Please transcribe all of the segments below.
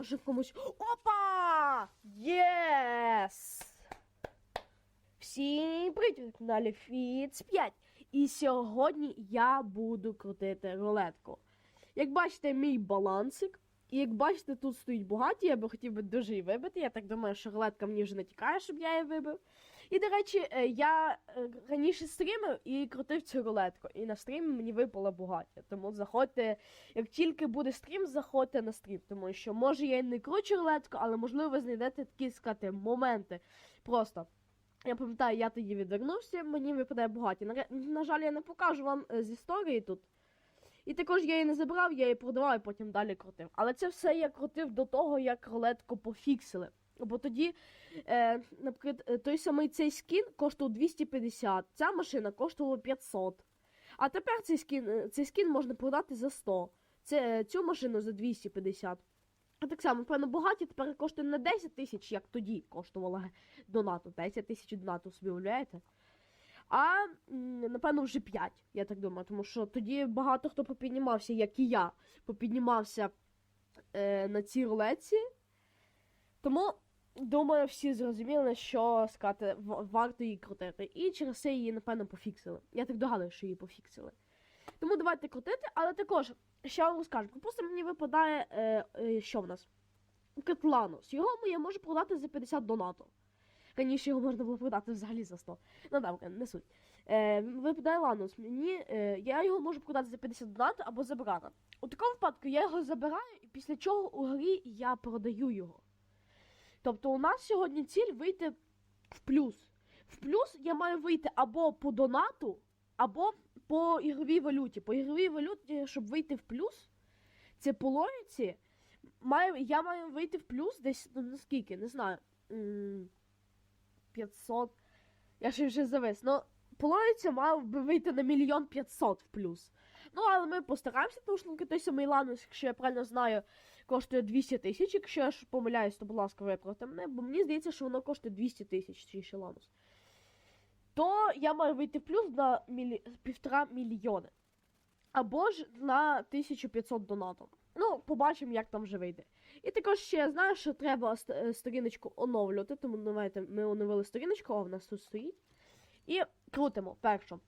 Може комусь. Опа! Єс! Всім привіт! На каналі Фіц 5. І сьогодні я буду крутити рулетку. Як бачите, мій балансик. І як бачите, тут стоїть багаті, я би хотів би дуже її вибити. Я так думаю, що рулетка мені вже не тікає, щоб я її вибив. І, до речі, е, я е, раніше стрімив і крутив цю рулетку. І на стрімі мені випала багаття. Тому заходьте, як тільки буде стрім, заходьте на стрім. Тому що може я і не кручу рулетку, але можливо ви знайдете такі сказати моменти. Просто. Я пам'ятаю, я тоді відвернувся, мені випадає багаті. На, на жаль, я не покажу вам е, з історії тут. І також я її не забрав, я її продавав і потім далі крутив. Але це все я крутив до того, як рулетку пофіксили. Бо тоді, е, наприклад, е, той самий цей скін коштував 250, ця машина коштувала 500. А тепер цей скін, е, цей скін можна продати за 100. Це, е, цю машину за 250. А так само, певно, багаті тепер коштує не 10 тисяч, як тоді коштувала донату. 10 тисяч донату собі уявляєте? А напевно вже 5, я так думаю, тому що тоді багато хто попіднімався, як і я, попіднімався е, на цій рулетці. Тому, думаю, всі зрозуміли, що сказати, варто її крутити. І через це її, напевно, пофіксили. Я так догадую, що її пофіксили. Тому давайте крутити, але також, ще вам розкажу. Припустимо, мені випадає, е, е, що в нас? Кетланус. Його я можу продати за 50 донату. Раніше його можна було продати взагалі за 100. Ну добре, не суть. Е, випадає Ланус. Мені, е, я його можу продати за 50 донату або забрати. У такому випадку я його забираю, і після чого у грі я продаю його. Тобто у нас сьогодні ціль вийти в плюс. В плюс я маю вийти або по донату, або по ігровій валюті. По ігровій валюті, щоб вийти в плюс, це по логіці, маю, я маю вийти в плюс десь, ну наскільки, не знаю. м, 500. Я ще вже завис. Ну, по логіці мав би вийти на мільйон 500 в плюс. Ну, але ми постараємося, тому що ну, той самий Ланус, якщо я правильно знаю, коштує 200 тисяч. Якщо я ж помиляюсь, то, будь ласка, виправте мене, бо мені здається, що воно коштує 200 тисяч, цей ще Ланус. То я маю вийти в плюс на мілі... півтора мільйони. Або ж на 1500 донатів. Ну, побачимо, як там вже вийде. І також ще я знаю, що треба е, сторіночку оновлювати, тому давайте ми оновили сторіночку, а в нас тут стоїть. І крутимо першу.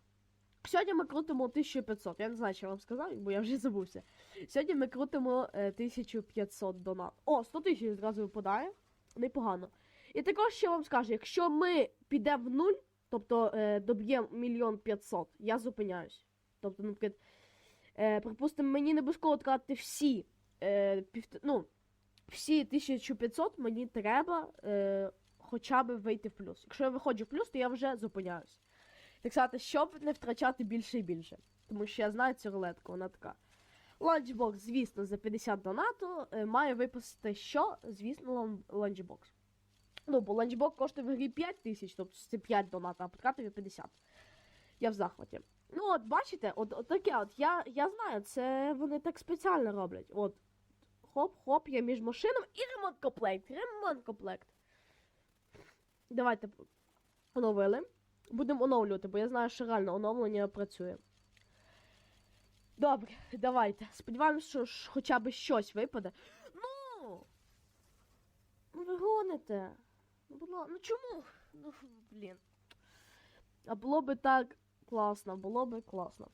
Сьогодні ми крутимо 1500. Я не знаю, що я вам сказав, бо я вже забувся. Сьогодні ми крутимо е, 1500 донат. О, 100 тисяч зразу випадає. Непогано. І також ще вам скажу, якщо ми підемо в нуль, тобто е, доб'ємо мільйон 500, я зупиняюсь. Тобто, наприклад, е, припустимо, мені не обов'язково тратити всі, е, ну, всі 1500, мені треба е, хоча б вийти в плюс. Якщо я виходжу в плюс, то я вже зупиняюсь. Так сказати, щоб не втрачати більше і більше. Тому що я знаю цю рулетку, вона така. Ланчбокс, звісно, за 50 донату е, має випустити що? Звісно, лан- ланчбокс. Ну, бо ланчбокс коштує в грі 5 тисяч, тобто це 5 донатів, а потратив я 50. Я в захваті. Ну, от бачите, от, от таке от. Я, я знаю, це вони так спеціально роблять. От. Хоп-хоп, я між машинами і ремонт комплект. Ремонт комплект. Давайте оновили. Будемо оновлювати, бо я знаю, що реально оновлення працює. Добре, давайте. Сподіваємось, що ж хоча б щось випаде. Ну! Ну ви гоните. Ну, будь ну чому? Ну, блін. А було би так класно, було би класно.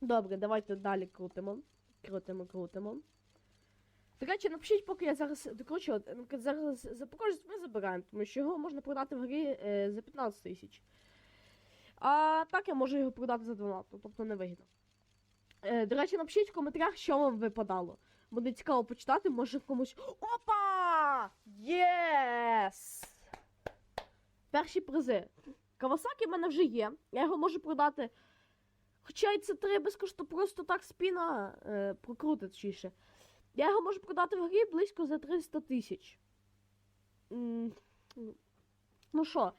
Добре, давайте далі крутимо. Крутимо, крутимо. До речі, напишіть, поки я зараз докручу, зараз запокажуть, ми забираємо, тому що його можна продати в грі е, за 15 тисяч. А так я можу його продати за 12, тобто невигідно. Е, до речі, напишіть в коментарях, що вам випадало. Буде цікаво почитати, може комусь. Опа! Єс! Перші призи. Кавасакі в мене вже є. Я його можу продати. Хоча і це три безкоштовно просто так спіна е, прокрутить точніше. Я його можу продати в грі близько за 300 тисяч. Ну що,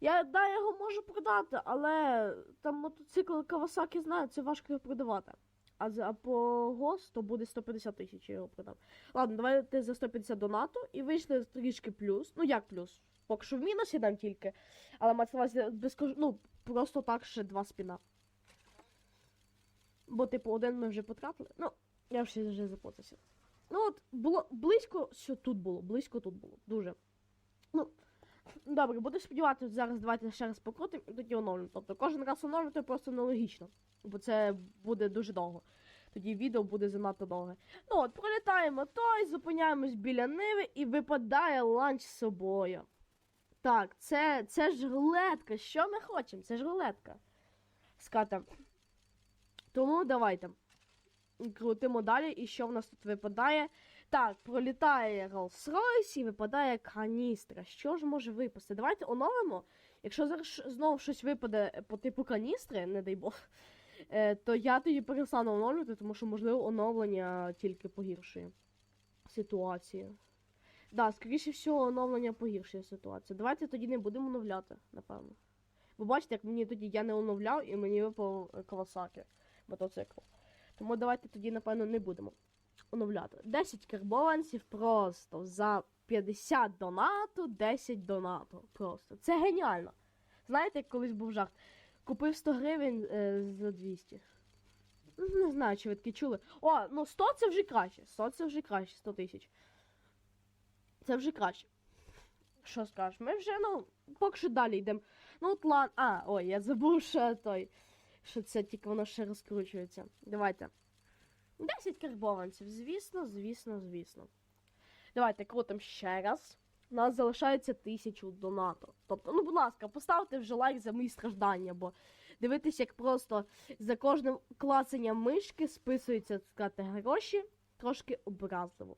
я да, його можу продати, але там мотоцикл Кавасакі знаю, це важко його продавати. А, за, по ГОС то буде 150 тисяч я його продам. Ладно, давайте за 150 донату і вийшли трішки плюс. Ну як плюс? Поки що в мінусі дам тільки. Але мається на увазі ну, просто так ще два спіна. Бо, типу, один ми вже потратили. Ну, я вже вже запутався. Ну от було близько, що тут було, близько тут було. Дуже. Ну, добре, буду сподіватися, зараз давайте ще раз покрутимо і тоді оновлюємо. Тобто кожен раз оновлювати просто нелогічно. Бо це буде дуже довго. Тоді відео буде занадто довге. Ну от, пролітаємо той, зупиняємось біля Ниви і випадає ланч з собою. Так, це, це ж рулетка. Що ми хочемо? Це ж рулетка. Ската. Тому давайте. Крутимо далі. І що в нас тут випадає? Так, пролітає Rolls-Royce і випадає каністра. Що ж може випасти? Давайте оновимо. Якщо зараз знову щось випаде по типу каністри, не дай Бог, е, то я тоді перестану оновлювати, тому що, можливо, оновлення тільки погіршує ситуацію. Да, скоріше всього, оновлення погіршує ситуацію. Давайте тоді не будемо оновляти, напевно. Ви бачите, як мені тоді я не оновляв і мені випав е, Кавасаки мотоцикл. Тому давайте тоді, напевно, не будемо оновляти. 10 карбованців просто за 50 донату, 10 донату. Просто. Це геніально. Знаєте, як колись був жарт. Купив 100 гривень е, за 200. Не знаю, чи ви такі чули. О, ну 100 це вже краще. 100 це вже краще, 100 тисяч. Це вже краще. Що скажеш? Ми вже, ну, поки що далі йдемо. Ну, от лан. А, ой, я забув, що той. Що це тільки воно ще розкручується. Давайте. 10 карбованців, звісно, звісно, звісно. Давайте крутимо ще раз. У нас залишається тисячу донату. Тобто, ну, будь ласка, поставте вже лайк за мої страждання, бо дивитися, як просто за кожним клацанням мишки списуються сказати, гроші, трошки образливо.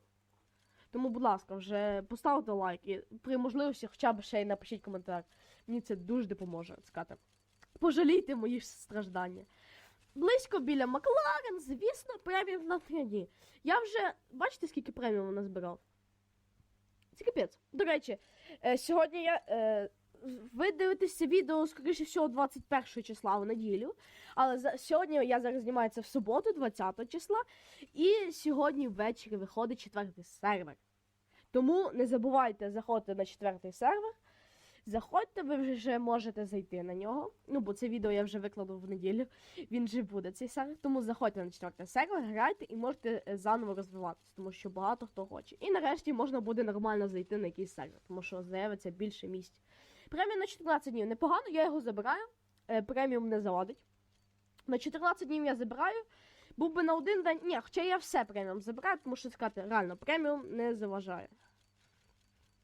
Тому, будь ласка, вже поставте лайк і при можливості хоча б ще й напишіть коментар. Мені це дуже допоможе сказати. Пожалійте мої страждання. Близько біля Макларен, звісно, преміум на френі. Я вже бачите, скільки преміуму назбирав? Це капець. До речі, е, сьогодні я. Е, ви дивитесь це відео, скоріше всього, 21 числа в неділю. Але за, сьогодні я зараз знімаю це в суботу, 20 числа. І сьогодні ввечері виходить четвертий сервер. Тому не забувайте заходити на четвертий сервер. Заходьте, ви вже можете зайти на нього. Ну, бо це відео я вже викладу в неділю. Він же буде цей сервер. Тому заходьте на четвертий сервер, грайте і можете е, заново розвиватися, тому що багато хто хоче. І нарешті можна буде нормально зайти на якийсь сервер, тому що з'явиться більше місць. Преміум на 14 днів непогано, я його забираю. Е, Преміум не заводить. На 14 днів я забираю. Був би на один день. Ні, хоча я все преміум забираю, тому що сказати, реально, преміум не заважає.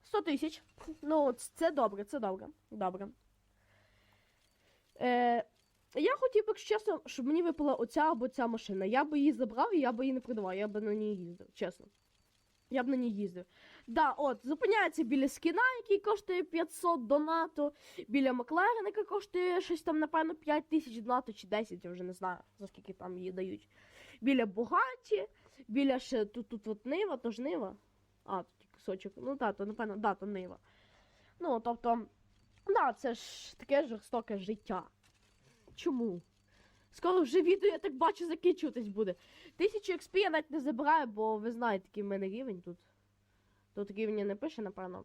100 тисяч. Ну, це добре, це добре. Добре. Е, я хотів би, чесно, щоб мені випала оця або ця машина. Я би її забрав і я би її не продавав, я би на ній їздив, чесно. Я б на ній їздив. Да, от, зупиняється біля скіна, який коштує 500 донату, біля Макларена, яка коштує щось там, напевно, 5 тисяч донату чи 10, я вже не знаю, за скільки там її дають. Біля Бугаті, біля ще тут, тут от Нива, то ж Нива. А, кусочок. Ну так, то напевно, да, то Нива. Ну, тобто, да, це ж таке жорстоке життя. Чому? Скоро вже відео, я так бачу, закінчуватись буде. Тисячу XP я навіть не забираю, бо ви знаєте, який в мене рівень тут. Тут рівня не пише, напевно.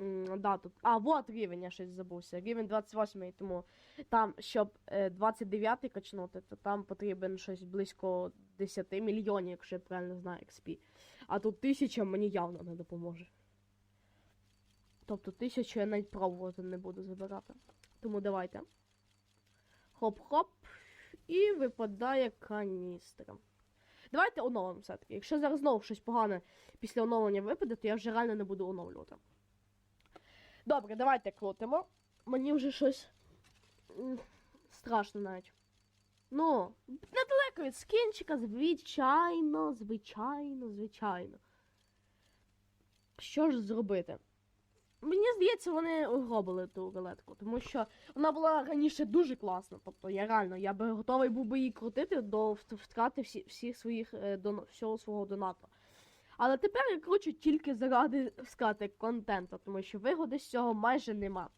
М, да, тут. А, вот рівень, я щось забувся. Рівень 28, тому там, щоб е, 29 качнути, то там потрібен щось близько 10 мільйонів, якщо я правильно знаю, XP. А тут тисяча мені явно не допоможе. Тобто тисячу я навіть пробувати не буду забирати. Тому давайте. Хоп-хоп. І випадає каністра. Давайте оновимо все-таки. Якщо зараз знову щось погане після оновлення випаде, то я вже реально не буду оновлювати. Добре, давайте крутимо. Мені вже щось страшно навіть. Ну, недалеко від скінчика, звичайно, звичайно, звичайно. Що ж зробити? Мені здається, вони угробили ту рулетку, тому що вона була раніше дуже класна. Тобто я реально я би готовий був би її крутити до втрати всі, всіх своїх е, доно- всього свого донату. Але тепер я кручу тільки заради сказати контенту, тому що вигоди з цього майже нема.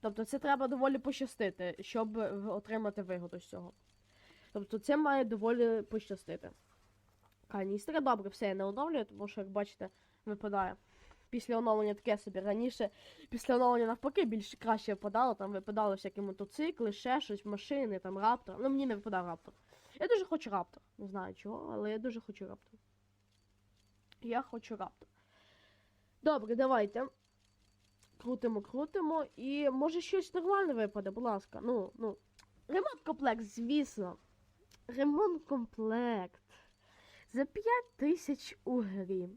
Тобто це треба доволі пощастити, щоб отримати вигоду з цього. Тобто це має доволі пощастити. Каністра, добре, все я не оновлюю, тому що, як бачите, випадає. Після оновлення таке собі. Раніше, після оновлення навпаки, більш краще випадало, там випадали всякі мотоцикли, ще щось, машини, там раптор. Ну, мені не випадав раптор. Я дуже хочу раптор. Не знаю чого, але я дуже хочу раптор. Я хочу раптор. Добре, давайте. Крутимо, крутимо. І може щось нормальне випаде, будь ласка. Ну, ну. Ремонт комплект, звісно. Ремонт комплект. За 5 тисяч у грі.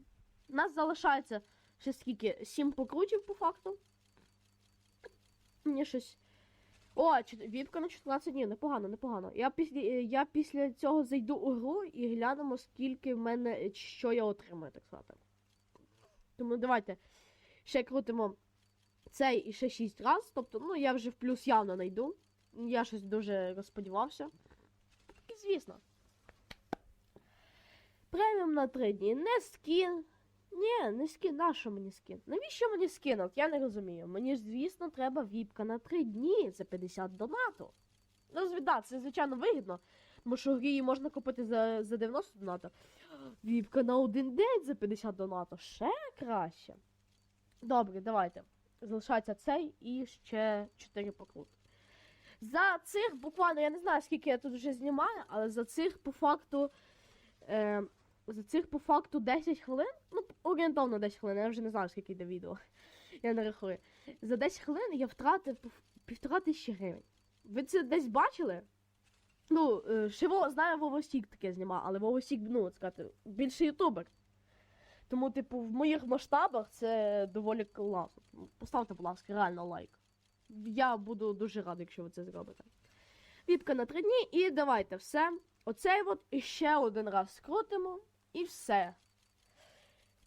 У нас залишається ще скільки? 7 покрутів по факту. Мені щось. О, віпка на 14 днів, непогано, непогано. Я після, е, я після цього зайду у гру і глянемо, скільки в мене, е, що я отримаю, так сказати. Тому давайте ще крутимо цей і ще 6 разів. Тобто, ну я вже в плюс явно знайду. Я щось дуже розподівався. І звісно. Преміум на 3 дні. Не скін. Ні, не скін. Нащо мені скін? Навіщо мені скін? От я не розумію. Мені ж, звісно, треба віпка на 3 дні за 50 донату. Ну, це звичайно вигідно. Тому що її можна купити за, за 90 донату. Віпка на один день за 50 донату. Ще краще. Добре, давайте. Залишається цей і ще 4 покрути. За цих буквально, я не знаю, скільки я тут вже знімаю, але за цих по факту. Е, за цих по факту 10 хвилин. Ну, орієнтовно 10 хвилин, я вже не знаю, скільки йде відео. Я не рахую. За 10 хвилин я втратив пів- півтора тисячі гривень. Ви це десь бачили? Ну, е, ще Во- знаю, Вовосік таке знімав, але Вовосік, ну, от сказати, більше ютубер. Тому, типу, в моїх масштабах це доволі класно. Поставте, будь ласка, реально лайк. Я буду дуже радий, якщо ви це зробите. Віпка на три дні, і давайте все. Оцей от іще один раз скрутимо, і все.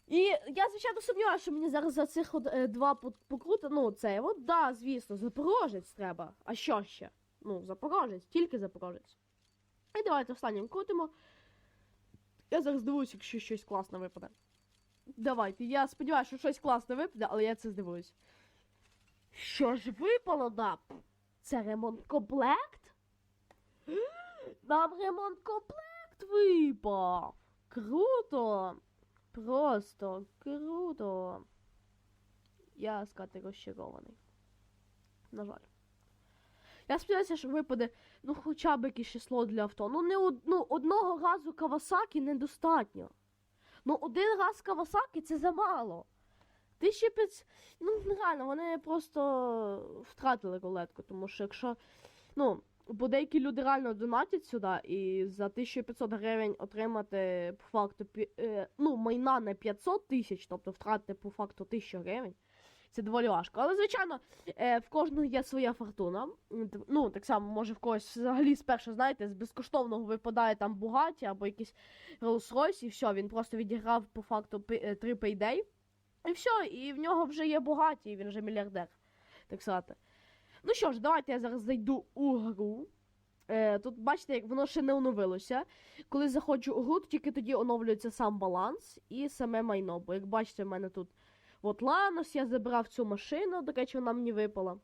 І я, звичайно, сумніваюся, що мені зараз за цих е, два покрути, ну, цей от, да, звісно, запорожець треба. А що ще? Ну, запорожець, тільки запорожець. І давайте останнім крутимо. Я зараз дивуюсь, якщо щось класне випаде. Давайте, я сподіваюся, що щось класне випаде, але я це здивуюсь. Що ж випало нам? Це ремонт комплект? Нам ремонт комплект випав. Круто. Просто круто. Я сказати розчарований. На жаль. Я сподіваюся, що випаде ну хоча б якесь число для авто. Ну, не од... ну, одного разу Кавасакі недостатньо. Ну, один раз Кавасакі це замало. 1500... Ну, нереально, вони просто втратили рулетку, тому що якщо. Ну, бо деякі люди реально донатять сюди, і за 1500 гривень отримати по факту е, ну, майна на 500 тисяч, тобто втратити по факту 1000 гривень. Це доволі важко. Але, звичайно, е, в кожного є своя фортуна. Ну, так само, може, в когось взагалі спершу, знаєте, з безкоштовного випадає там Бугаті або якийсь Rolls-Royce, і все, він просто відіграв по факту е, три пейдей. І все, і в нього вже є Бугаті, і він вже мільярдер. Так сказати. Ну що ж, давайте я зараз зайду у гру. Е, тут бачите, як воно ще не оновилося. Коли заходжу у гру, то тільки тоді оновлюється сам баланс і саме майно. Бо як бачите, в мене тут от Ланос, я забрав цю машину, до речі, вона мені випала.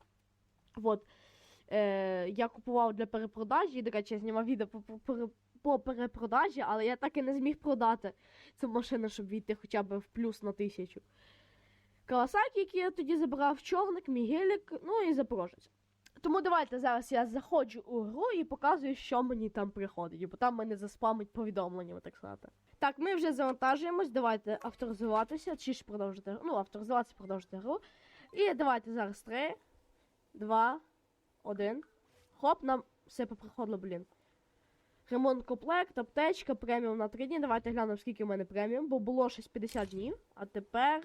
От. Е, я купував для перепродажі, до речі, я знімав відео по, по, по перепродажі, але я так і не зміг продати цю машину, щоб війти хоча б в плюс на тисячу. Кавасакі, який я тоді забрав, човник, Мігелік, ну і Запорожець. Тому давайте зараз я заходжу у гру і показую, що мені там приходить, бо там мене заспамить повідомленнями, так сказати. Так, ми вже завантажуємось, давайте авторизуватися, чи ж продовжити. Ну, авторизуватися, продовжити гру. І давайте зараз 3, 2, 1. Хоп, нам все поприходило, блін. Ремонт комплект, аптечка, преміум на 3 дні. Давайте глянемо, скільки в мене преміум, бо було щось 50 днів, а тепер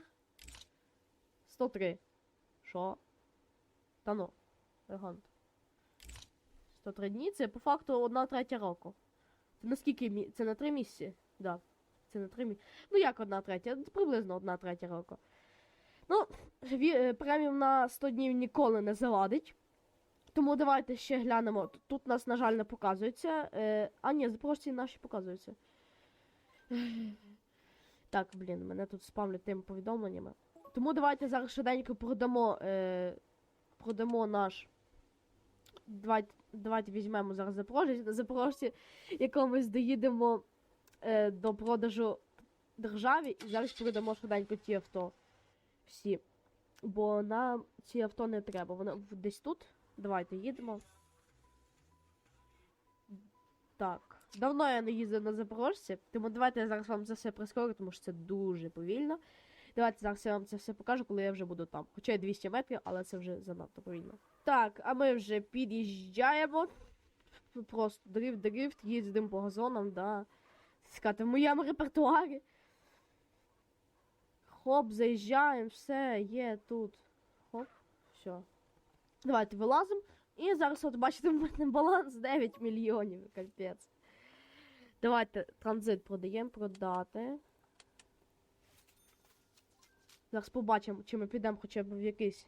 103. Що? Та ну, Егонт. 103 дні, це по факту одна третя року. Це на скільки мі... Це на 3 місяці? Да. Це на 3 місяці. Ну як одна третя? Приблизно одна третя року. Ну, е, преміум на 100 днів ніколи не завадить. Тому давайте ще глянемо. Тут нас, на жаль, не показується. Е, а ні, запорожці наші показуються. Так, блін, мене тут спамлять тими повідомленнями. Тому давайте зараз швиденько продамо, е, продамо наш. Давайте, давайте візьмемо зараз Запорожець. На Запорожці якомусь доїдемо е, до продажу державі і зараз продамо швиденько ті авто. Всі. Бо нам ці авто не треба. Воно десь тут. Давайте їдемо. Так. Давно я не їздив на Запорожці, тому давайте я зараз вам це все прискорю, тому що це дуже повільно. Давайте зараз я вам це все покажу, коли я вже буду там. Хоча й 200 метрів, але це вже занадто повільно. Так, а ми вже під'їжджаємо. Просто дрифт, дрифт, їздимо по газонам, да. Сказати, в моєму репертуарі. Хоп, заїжджаємо, все, є тут. Хоп, все. Давайте вилазимо. І зараз, от бачите, в мене баланс 9 мільйонів, капець. Давайте транзит продаємо, продати. Зараз побачимо, чи ми підемо хоча б в якийсь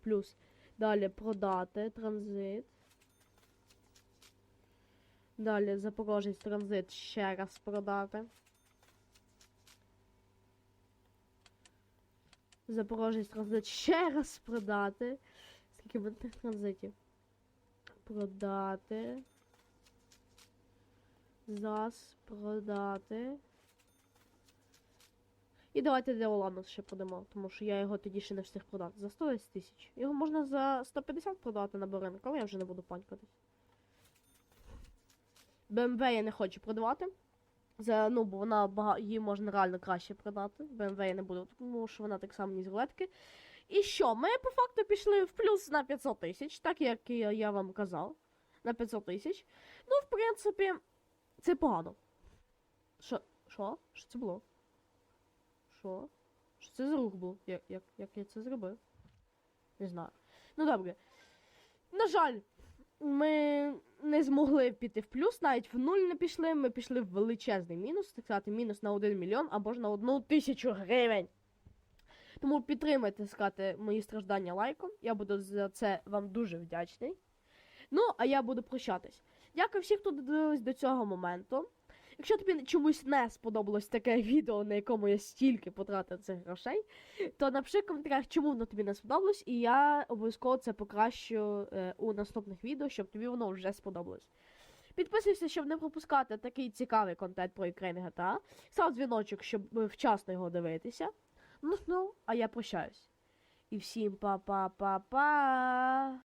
плюс. Далі продати транзит. Далі Запорожець транзит ще раз продати. Запорожець транзит ще раз продати. Скільки буде тих транзитів? Продати. Зас продати. І давайте Деолану ще продамо, тому що я його тоді ще не встиг продати. За 110 тисяч. Його можна за 150 продати на ринок, але я вже не буду панькатись. BMW я не хочу продавати. За, ну, бо вона бага... її можна реально краще продати. BMW я не буду, тому що вона так само не з рулетки. І що? Ми по факту пішли в плюс на 500 тисяч, так як я, я вам казав. На 500 тисяч. Ну, в принципі, це погано. Що? Що? Що це було? Що? Що це за рух був? Як, як, як я це зробив? Не знаю. Ну добре. На жаль, ми не змогли піти в плюс, навіть в нуль не пішли. Ми пішли в величезний мінус, так сказати, мінус на 1 мільйон або ж на 1 тисячу гривень. Тому підтримайте сказати, мої страждання лайком. Я буду за це вам дуже вдячний. Ну, а я буду прощатись. Дякую всім, хто додивились до цього моменту. Якщо тобі чомусь не сподобалось таке відео, на якому я стільки потратив цих грошей, то напиши в коментарях, чому воно тобі не сподобалось, і я обов'язково це покращу е, у наступних відео, щоб тобі воно вже сподобалось. Підписуйся, щоб не пропускати такий цікавий контент про Ukraine GTA. Став дзвіночок, щоб е, вчасно його дивитися. Ну, ну, а я прощаюсь. І всім па-па-па-па.